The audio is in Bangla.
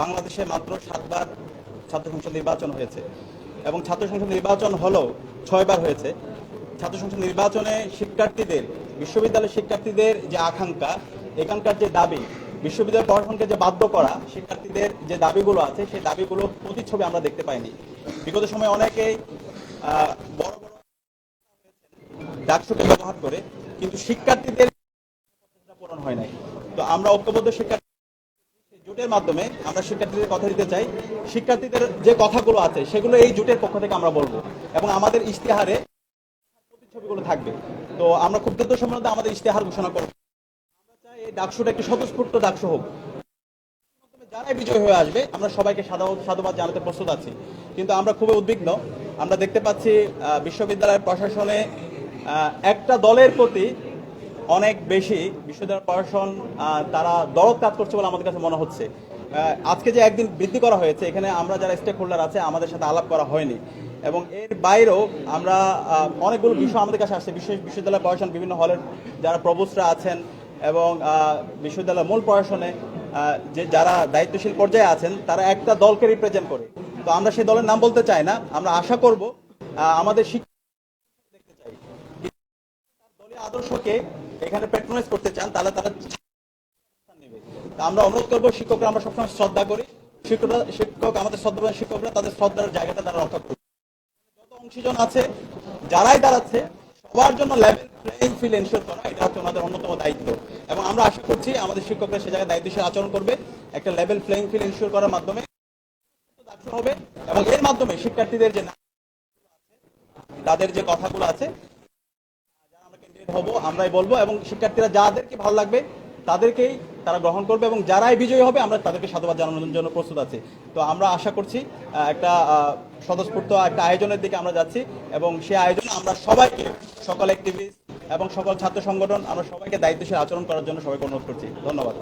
বাংলাদেশে মাত্র সাতবার ছাত্র সংসদ নির্বাচন হয়েছে এবং ছাত্র সংসদ নির্বাচন হলেও ছয়বার হয়েছে। ছাত্র সংসদ নির্বাচনে শিক্ষার্থীদের, বিশ্ববিদ্যালয়ের শিক্ষার্থীদের যে আকাঙ্ক্ষা, এখানকার যে দাবি, বিশ্ববিদ্যালয় প্রশাসনকে যে বাধ্য করা, শিক্ষার্থীদের যে দাবিগুলো আছে, সেই দাবিগুলো প্রতিচ্ছবি আমরা দেখতে পাইনি। বিগত সময়ে অনেকেই বড় বড় ডাকসুকে ব্যবহার করে, কিন্তু শিক্ষার্থীদের পূরণ হয় নাই। তো আমরা ঐক্যবদ্ধ শিক্ষার্থী জোটের মাধ্যমে আমরা শিক্ষার্থীদের কথা দিতে চাই শিক্ষার্থীদের যে কথাগুলো আছে সেগুলো এই জোটের পক্ষ থেকে আমরা বলব এবং আমাদের ইশতেহারে প্রতিচ্ছবিগুলো থাকবে। তো আমরা খুব দ্রুত মধ্যে আমাদের ইশতেহার ঘোষণা করব। আমরা চাই এই ডাকসুটা একটি স্বতঃস্ফূর্ত ডাকসু হোক। যারাই বিজয় হয়ে আসবে আমরা সবাইকে সাধু সাধুবাদ জানাতে প্রস্তুত আছি। কিন্তু আমরা খুবই উদ্বিগ্ন। আমরা দেখতে পাচ্ছি আহ, বিশ্ববিদ্যালয় প্রশাসনে একটা দলের প্রতি অনেক বেশি বিশ্ববিদ্যালয় প্রশাসন তারা দরদ কাজ করছে বলে আমাদের কাছে মনে হচ্ছে। আজকে যে একদিন বৃদ্ধি করা হয়েছে, এখানে আমরা যারা স্টেক হোল্ডার আছে, আমাদের সাথে আলাপ করা হয়নি। এবং এর বাইরেও আমরা অনেকগুলো বিষয় আমাদের কাছে আসছে। বিশেষ বিশ্ববিদ্যালয় প্রশাসন, বিভিন্ন হলের যারা প্রভোস্টরা আছেন এবং বিশ্ববিদ্যালয়ের মূল প্রশাসনে যে যারা দায়িত্বশীল পর্যায়ে আছেন, তারা একটা দলকে রিপ্রেজেন্ট করে। তো আমরা সেই দলের নাম বলতে চাই না। আমরা আশা করব আমাদের শিক্ষা দেখতে চাই। দলীয় আদর্শকে এখানে প্যাট্রোনাইজ করতে চান, তাহলে তারা। আমরা অনুরোধ করব, শিক্ষকরা আমরা সবসময় শ্রদ্ধা করি। শিক্ষকরা, শিক্ষক, আমাদের শ্রদ্ধাবান শিক্ষকরা, তাদের শ্রদ্ধার জায়গাটা তারা রক্ষা করবে যত অংশীজন আছে, যারাই দাঁড়াচ্ছে, সবার জন্য লেভেল প্লেইং ফিল্ড এনশিওর করা, এটা হচ্ছে ওনাদের অন্যতম দায়িত্ব। এবং আমরা আশা করছি আমাদের শিক্ষকরা সে জায়গায় দায়িত্বশীল আচরণ করবে, একটা লেভেল প্লেইং ফিল্ড এনশিওর করার মাধ্যমে হবে। এবং এর মাধ্যমে শিক্ষার্থীদের যে তাদের যে কথাগুলো আছে হব, আমরাই বলব এবং শিক্ষার্থীরা যাদেরকে ভালো লাগবে তাদেরকেই তারা গ্রহণ করবে এবং যারাই বিজয়ী হবে, আমরা তাদেরকে সাধুবাদ জানানোর জন্য প্রস্তুত আছি। তো আমরা আশা করছি একটা স্বতঃস্ফূর্ত একটা আয়োজনের দিকে আমরা যাচ্ছি এবং সেই আয়োজনে আমরা সবাইকে সকল অ্যাক্টিভিস্ট এবং সকল ছাত্র সংগঠন, আমরা সবাইকে দায়িত্বশীল আচরণ করার জন্য সবাইকে অনুরোধ করছি। ধন্যবাদ।